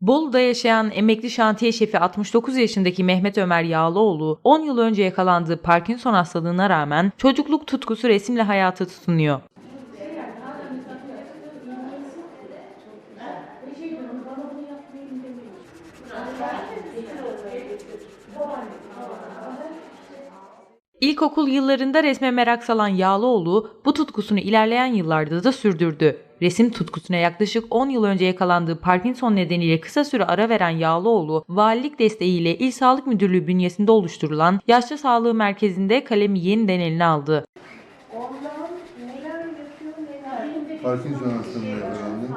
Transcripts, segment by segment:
Bolu'da yaşayan emekli şantiye şefi 69 yaşındaki Mehmet Ömer Yağlıoğlu 10 yıl önce yakalandığı Parkinson hastalığına rağmen çocukluk tutkusu resimle hayata tutunuyor. İlkokul yıllarında resme merak salan Yağlıoğlu bu tutkusunu ilerleyen yıllarda da sürdürdü. Resim tutkusuna yaklaşık 10 yıl önce yakalandığı Parkinson nedeniyle kısa süre ara veren Yağlıoğlu, valilik desteğiyle İl Sağlık Müdürlüğü bünyesinde oluşturulan Yaşlı Sağlığı Merkezi'nde kalemi yeniden eline aldı. Parkinson hastalığına yakalandım.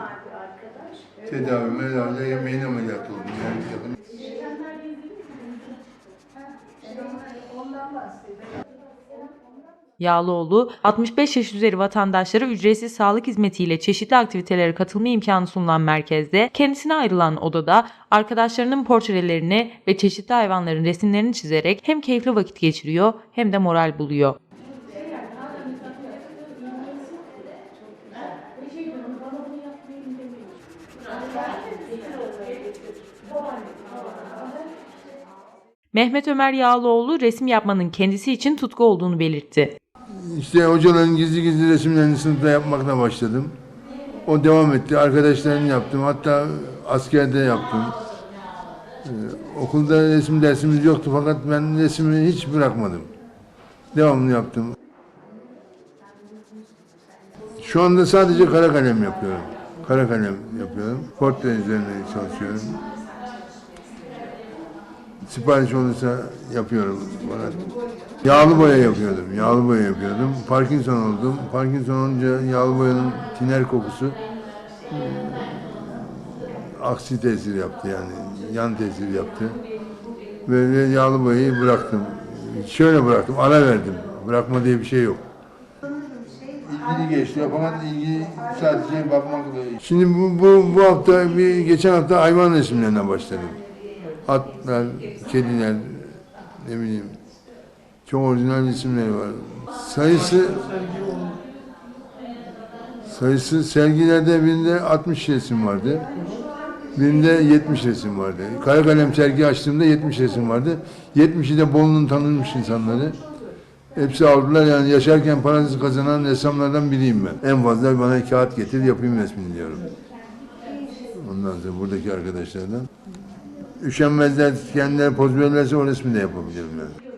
Tedavi, medavi, yemeğin ameliyatı oldum. Yani yakın Yağlıoğlu, 65 yaş üzeri vatandaşlara ücretsiz sağlık hizmetiyle çeşitli aktivitelere katılma imkanı sunulan merkezde, kendisine ayrılan odada arkadaşlarının portrelerini ve çeşitli hayvanların resimlerini çizerek hem keyifli vakit geçiriyor hem de moral buluyor. Mehmet Ömer Yağlıoğlu resim yapmanın kendisi için tutku olduğunu belirtti. İşte hocaların gizli gizli resimlerini sınıfta yapmakla başladım. O devam etti. Arkadaşlarını yaptım. Hatta askerde yaptım. Ee, okulda resim dersimiz yoktu fakat ben resmi hiç bırakmadım. Devamlı yaptım. Şu anda sadece kara kalem yapıyorum. Kara kalem yapıyorum. Portre üzerine çalışıyorum. Sipariş olursa yapıyorum. Bana. Yağlı boya yapıyordum. Yağlı boya yapıyordum. Parkinson oldum. Parkinson olunca yağlı boyanın tiner kokusu e, aksi tesir yaptı yani. Yan tesir yaptı. Böyle yağlı boyayı bıraktım. Şöyle bıraktım. Ara verdim. Bırakma diye bir şey yok. İlgili geçti fakat ilgi sadece bakmakla. Şimdi bu, bu, bu hafta bir geçen hafta hayvan resimlerine başladım. Atlar, kediler, ne bileyim çok orijinal resimleri var. Sayısı sayısı sergilerde birinde 60 resim vardı. Birinde 70 resim vardı. Kara kalem sergi açtığımda 70 resim vardı. 70'i de Bolu'nun tanınmış insanları. Hepsi aldılar yani yaşarken parasız kazanan ressamlardan biriyim ben. En fazla bana kağıt getir yapayım resmini diyorum. Ondan sonra buradaki arkadaşlardan. Üşenmezler, kendileri poz verirlerse o resmi de yapabilirim ben.